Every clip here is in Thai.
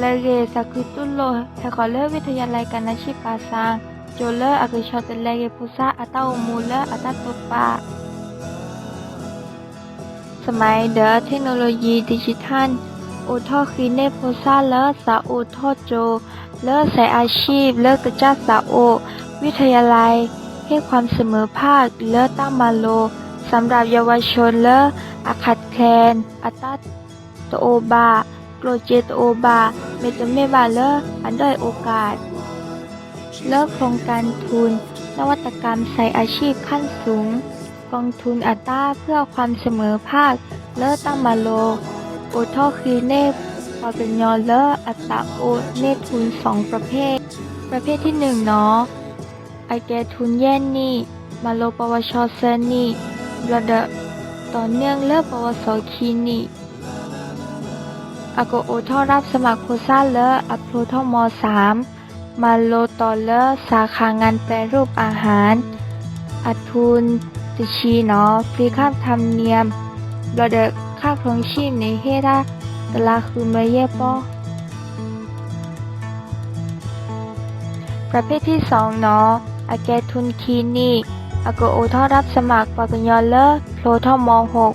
เลเกสักคือตุโลให้ขอเลอวิทยาลัยการอาชีพปาซางโจเลออากชอตเลเกพุซาอัตาอมูเลอัตาตุปาสมัยเดอเทคโนโลยีดิจิทัลโอทอคีเนโพซาเลสาโอทอโจ เลสายอาชีพ เลกระจ้าสาโอ วิทยาลัย ให้ความเสมอภาค เลตั้งมาโลสำหรับเยาวชนเลออาคัดแคลนอัตตาโตโอบา โปรเจโตโอบา เมตเมบาเลออันด้อยโอกาส เลิกโครงการทุน นวัตกรรมใส่อาชีพขั้นสูง กองทุนอัตราเพื่อความเสมอภาค เลิศตั้งมาโลโอทอคือเนบปอเป็นยอเลออัตราโอเนทุนสองประเภท ประเภทที่หนึ่งเนาะไอแกทุนแย่นนี่ มาโลปวชเซนนี่ระดับต่อเนื่องเลิศปวสคีนี่ อากโอทอรับสมัครโคซ่าเลออัพโลทอมสามมาโลตอเลอสาขางานแปรรูปอาหาร อัทุนติชีเนาะฟรีค่าธรรมเนียมเราเดกค่าครองชีพในเฮราตลาคือเมเยปอประเภทที่สองเนาะอาแกทุนคีนีอากโอทอรับสมัครปกยอเลอร์โพลทอมหก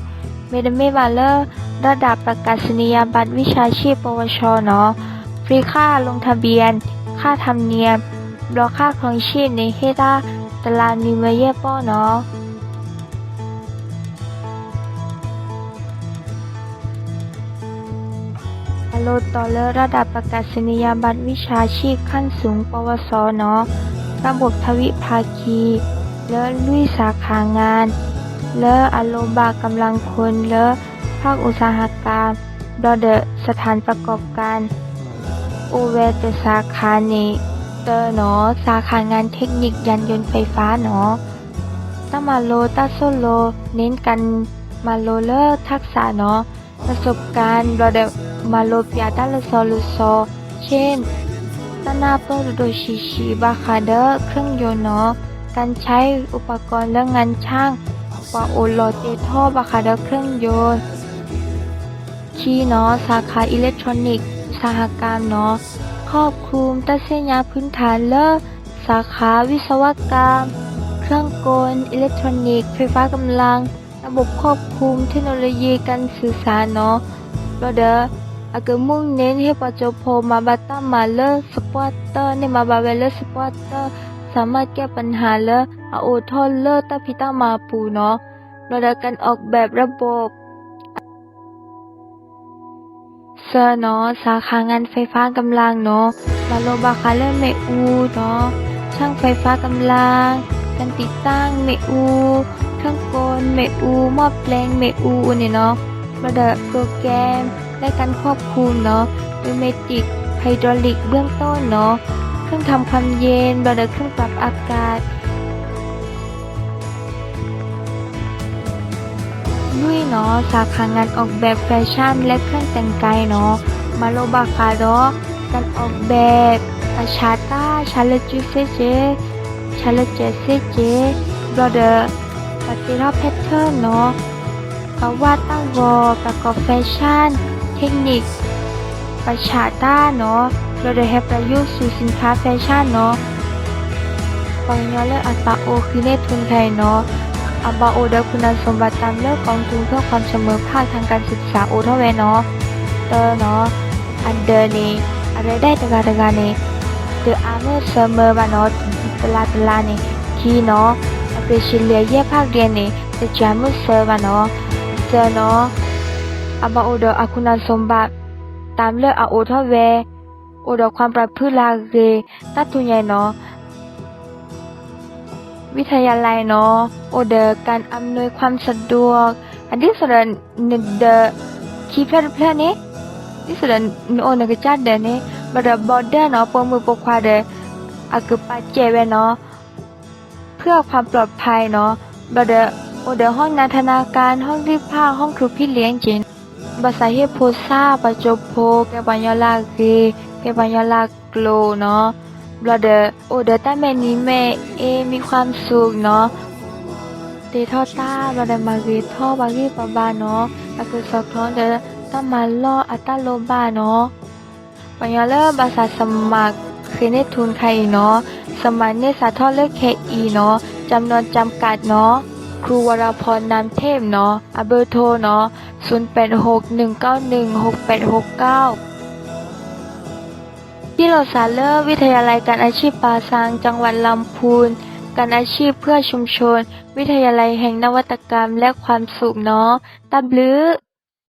เมดเมบาเลอร์ ระดับประกาศนียบัตรวิชาชีพ ปวชเนาะฟรีค่าลงทะเบียน ค่าธรรมเนียมรอค่าครองชีพในเฮราตลาดนิเมเยป้อเนาะอโลต่อเลอระดับประกาศนียบัตรวิชาชีพขั้นสูง ปวสเนาะระบบทวิภาคี เลอลุยสาขางาน เลออโลบากำลังคน เลอาคอุตสาหกรรมดอเดอสถานประกอบการโอเวเตสาขาเนเตอร์เนาะสาขางานเทคนิคยานยนต์ไฟฟ้าเนาะตั้งมาโลตัสโซโล เน้นกันมาโลเลอร์ทักษะเนาะประสบการณ์เราเดมาโลเปียตัลโซลูโซ เช่นตนาโปรโดชิชิบาคาเดอร์เครื่องยนต์เนาะการใช้อุปกรณ์และงานช่างกว่าโอโลเตท่อบาคาเดอร์เครื่องยนต์ ชีเนาะสาขาอิเล็กทรอนิกส์สหกรรมเนาะครอบคลุมตัดเส้นยาพื้นฐานเลอสาขาวิศวกรรม เครื่องกล อิเล็กทรอนิกส์ไฟฟ้ากำลัง ระบบควบคุมเทคโนโลยีการสื่อสารเนาะเราเดออากมุ่งเน้นให้ปัจจุบันมาบัตตามาเลอสปอร์เตอร์ในมาบาเวลเลอสปอร์เตอร์สามารถแก้ปัญหาเลออาโอทอลเลอตาพิตามาปูเนาะเราเดอการออกแบบระบบ ซอร์เนาะสาขางานไฟฟ้ากำลังเนาะมาโลบาคาเลเมอูเนาะช่างไฟฟ้ากำลังการติดตั้งเมอูเครื่องกลเมอูหม้อแปลงเมอูเนี่ยเนาะระดับโปรแกรมและการควบคุมเนาะนิเมติกไฮดรอลิกเบื้องต้นเนาะเครื่องทำความเย็นระดับเครื่องปรับอากาศ เนาะสาขางานออกแบบแฟชั่นและเครื่องแต่งกายเนาะมาโลบาคาเนาะการออกแบบอาชาตาชาเลจูเซเจชาเลเจเซเจบลอเดอร์ปฏิรอบแพทเทิร์นเนาะกวาดตั้งวอประกอบแฟชั่น เทคนิคประชาต้าเนาะเดอร์ให้ประยุกต์สู่สินค้าแฟชั่นเนาะปังยอเลือกอัตราโอคือเลขทุนไทยเนาะ อับาโอเดอคุณสมบัติตามเลือกกองทุนเพื่อความเสมอภาคทางการศึกษาโอเทเวเนาะเตอร์เนาะอันเดอร์นี่ ada dai tengah-tengah ni the armor summer ba no tela tela ni ki no appreciate ye phak dia ni the jamu sir ba no sir no aba odo akuna somba ตามเลือกเอาโอทอเวโอดอความประพฤติลาเกตัดทุนใหญ่เนาะ วิทยาลัยเนาะโอเดอการอำนวยความสะดวก อันที่สุดเนเดคีเพลเพลนี่ Ini sudah no nak cada ni pada border เนาะปมือปกควาเดอาคือปาเจเวเนาะเพื่อความปลอดภัยเนาะบเดโอเดห้องนาธนาการห้องรีผ้าห้องครูพี่เลี้ยงจินภาษาเฮโพซาปะจโพแกปัญญาลาเกแกปัญญาลาโกลเนาะ บดโอเดอต้าแม่นี้แม่เอมีความสุขเนาะเตทอต้าบดมาเกทอบากีปะบาเนาะอาคือสอกท้องเดอต้ามาล่ออัตตาโลบาเนาะปัญญาเลอภาษาสมัครคือในทุนใครเนาะสมัยในสาทอเลือกเคอีเนาะจำนวนจำกัดเนาะครูวรพรนามเทพเนาะอเบอร์โทเนาะ0861916869 ที่โลซาเลอร์วิทยาลัยการอาชีพปาซาง จังหวัดลำพูน การอาชีพเพื่อชุมชน วิทยาลัยแห่งนวัตกรรมและความสุขเนาะตับลือ